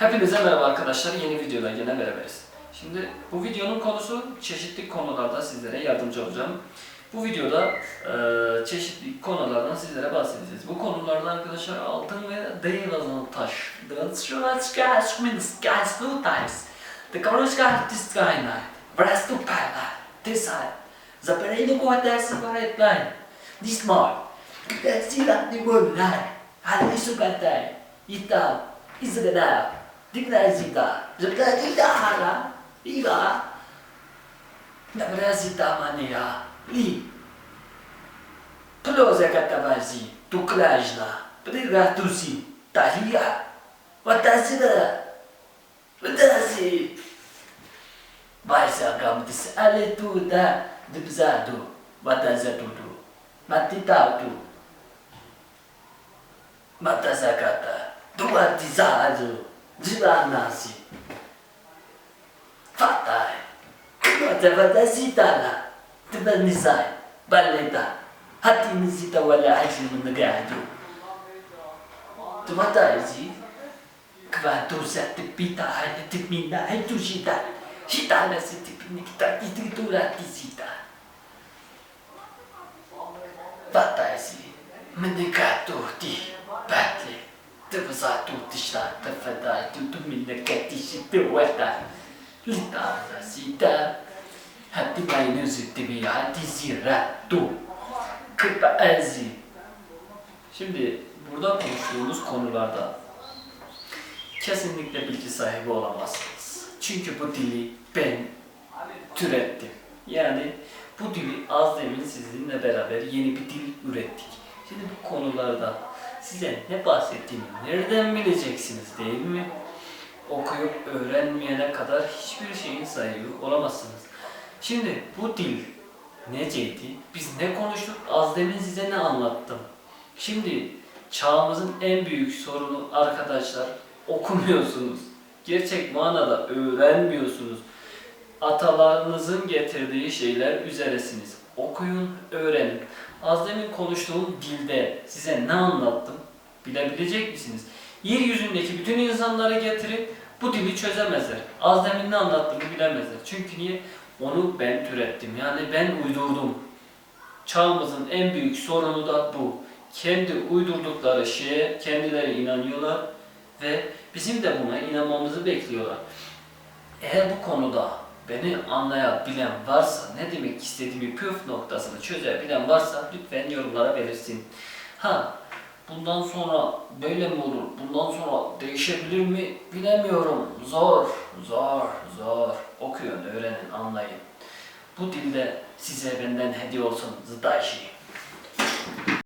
Hepinize merhaba arkadaşlar. Yeni videoda yine beraberiz. Şimdi bu videonun konusu çeşitli konularda sizlere yardımcı olacağım. Bu videoda e, çeşitli konulardan sizlere bahsedeceğiz. Bu konularda arkadaşlar altın ve değil azılı taş. Dranskjolacka sminska slutais. The karuska tiskaina. Brastu dengan zita. Zita tidak haram, tidak. Tidak pernah zita mana ya. Li. Perlu saya kata bazi, tu kerajla. Perlu kata si, tahia. Wata zita. Wata si. Baisa kamu disal itu dah dibzadu. Wata zatu tu. Mati tahu tu. Mata saya kata, dua tizah aja. ديما ناسي فاتاي تفتاسي تانا تبا نساي باليتا حتى نسيت ولا عايش من قاعدو تفتاي زي كبا دوسا تبيتا هاي تبينا هاي من Tebesatu tishta tefada tu tu minna katishi tewata. Lita sita. Hati bayını zütti bir hati ziratu. Kıpa ezi. Şimdi burada konuştuğumuz konularda kesinlikle bilgi sahibi olamazsınız. Çünkü bu dili ben türettim. Yani bu dili az demin sizinle beraber yeni bir dil ürettik. Şimdi bu konularda size ne bahsettiğimi nereden bileceksiniz değil mi? Okuyup öğrenmeyene kadar hiçbir şeyin sahibi olamazsınız. Şimdi bu dil neceydi? Biz ne konuştuk? Az demin size ne anlattım? Şimdi çağımızın en büyük sorunu arkadaşlar okumuyorsunuz. Gerçek manada öğrenmiyorsunuz. Atalarınızın getirdiği şeyler üzeresiniz. Okuyun, öğrenin. Az demin konuştuğum dilde size ne anlattım? Bilebilecek misiniz? Yeryüzündeki bütün insanları getirip bu dili çözemezler. Az demin ne anlattığımı bilemezler. Çünkü niye? Onu ben türettim. Yani ben uydurdum. Çağımızın en büyük sorunu da bu. Kendi uydurdukları şeye kendileri inanıyorlar ve bizim de buna inanmamızı bekliyorlar. Eğer bu konuda beni anlayabilen varsa, ne demek istediğimi püf noktasını çözebilen varsa lütfen yorumlara belirsin. Ha, bundan sonra böyle mi olur, bundan sonra değişebilir mi bilemiyorum. Zor, zor, zor. Okuyun, öğrenin, anlayın. Bu dilde size benden hediye olsun Zdaşi.